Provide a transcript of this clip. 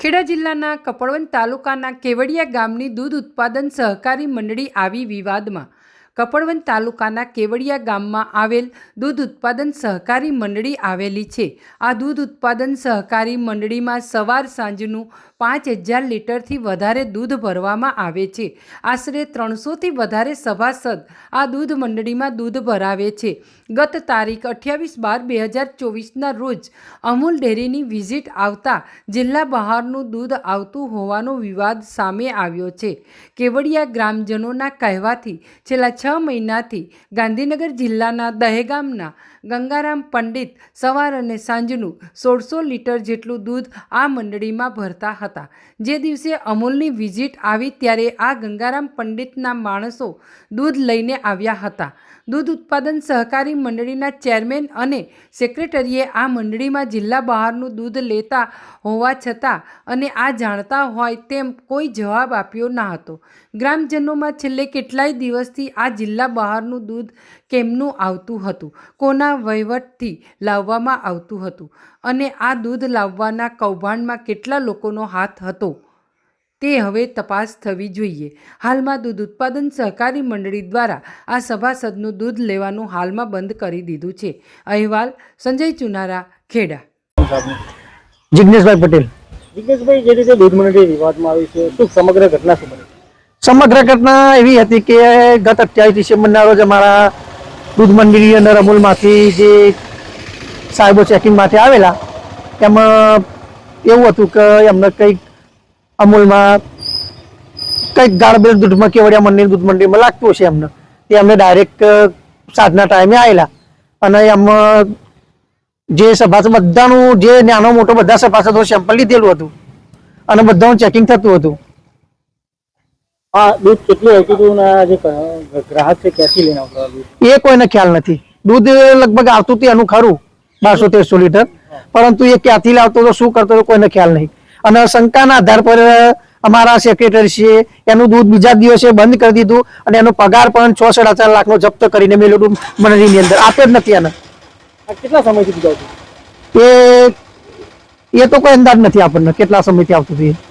ખેડા જિલ્લાના કપડવંજ તાલુકાના કેવડિયા ગામની દૂધ ઉત્પાદન સહકારી મંડળી આવી વિવાદમાં કપડવંજ તાલુકાના કેવડિયા ગામમાં આવેલ દૂધ ઉત્પાદન સહકારી મંડળી આવેલી છે. આ દૂધ ઉત્પાદન સહકારી મંડળીમાં સવાર સાંજનું પાંચ હજાર લીટરથી વધારે દૂધ ભરવામાં આવે છે. આશરે ત્રણસોથી વધારે સભાસદ આ દૂધ મંડળીમાં દૂધ ભરાવે છે. ગત તારીખ અઠ્યાવીસ બાર બે હજાર ચોવીસના રોજ અમૂલ ડેરીની વિઝિટ આવતા જિલ્લા બહારનું દૂધ આવતું હોવાનો વિવાદ સામે આવ્યો છે. કેવડિયા ગ્રામજનોના કહેવાથી છેલ્લા છ મહિનાથી ગાંધીનગર જિલ્લાના દહેગામના ગંગારામ પંડિત સવાર અને સાંજનું સોળસો લીટર જેટલું દૂધ આ મંડળીમાં ભરતા હતા. જે દિવસે અમૂલની વિઝિટ આવી ત્યારે આ ગંગારામ પંડિતના માણસો દૂધ લઈને આવ્યા હતા. દૂધ ઉત્પાદન સહકારી મંડળીના ચેરમેન અને સેક્રેટરીએ આ મંડળીમાં જિલ્લા બહારનું દૂધ લેતા હોવા છતાં અને આ જાણતા હોય તેમ કોઈ જવાબ આપ્યો ન હતો. ગ્રામજનોમાં છેલ્લે કેટલાય દિવસથી આ જિલ્લા બહારનું દૂધ કેમનું આવતું હતું? કોના વહીવટથી લાવવામાં આવતું હતું? અને આ દૂધ લાવવાના કૌભાંડમાં કેટલા લોકોનો હાથ હતો? તે હવે તપાસ થવી જોઈએ. હાલમાં દૂધ ઉત્પાદન સહકારી મંડળી દ્વારા આ સભાસદનું દૂધ લેવાનું હાલમાં બંધ કરી દીધું છે. અહેવાલ સંજય ચુનારા ખેડા. જિજ્ઞેશભાઈ પટેલ. જિજ્ઞેશભાઈ જે રીતે દૂધ મંડળી વિવાદમાં આવી છે શું સમગ્ર ઘટના શું બની? સમગ્ર ઘટના એવી હતી કે ગત અઠ્યાવીસ ડિસેમ્બરના રોજ અમારા દૂધ મંડળની અંદર અમૂલમાંથી જે સાહેબો ચેકિંગ માટે આવેલા, એમાં, એવું હતું કે એમને કંઈક અમૂલમાં કંઈક ગાળબેલ દૂધમાં કેવડિયા મંદિર દૂધ મંડળીમાં લાગતું હશે એમને. એ અમે ડાયરેક્ટ સાંજના ટાઈમે આવેલા. અને એમાં જે સભાસદ બધાનું, જે નાનો મોટો બધા સભાસદો સેમ્પલ લીધેલું હતું. અને બધાનું ચેકિંગ થતું હતું. દૂધ કેટલું હતું જે ગ્રાહક છે ક્યાંથી લઈને આવતા એ કોઈને ખ્યાલ નથી. દૂધ લગભગ આવતું હતું એનું ખરું બારસો તેરસો લીટર. પરંતુ એ ક્યાંથી લાવતો હતો શું કરતો હતો કોઈને ખ્યાલ નહીં. અને શંકાના આધાર પર અમારા સેક્રેટરી છે એનું દૂધ બીજા દિવસે બંધ કરી દીધું અને એનો પગાર પણ છ સાડા ચાર લાખનો જપ્ત કરીને મેળવ્યું મંડળીની અંદર આપ્યો જ નથી એને કેટલા સમયથી દૂધ એ એ તો કોઈ અંદાજ નથી આપણને કેટલા સમયથી આવતું હતું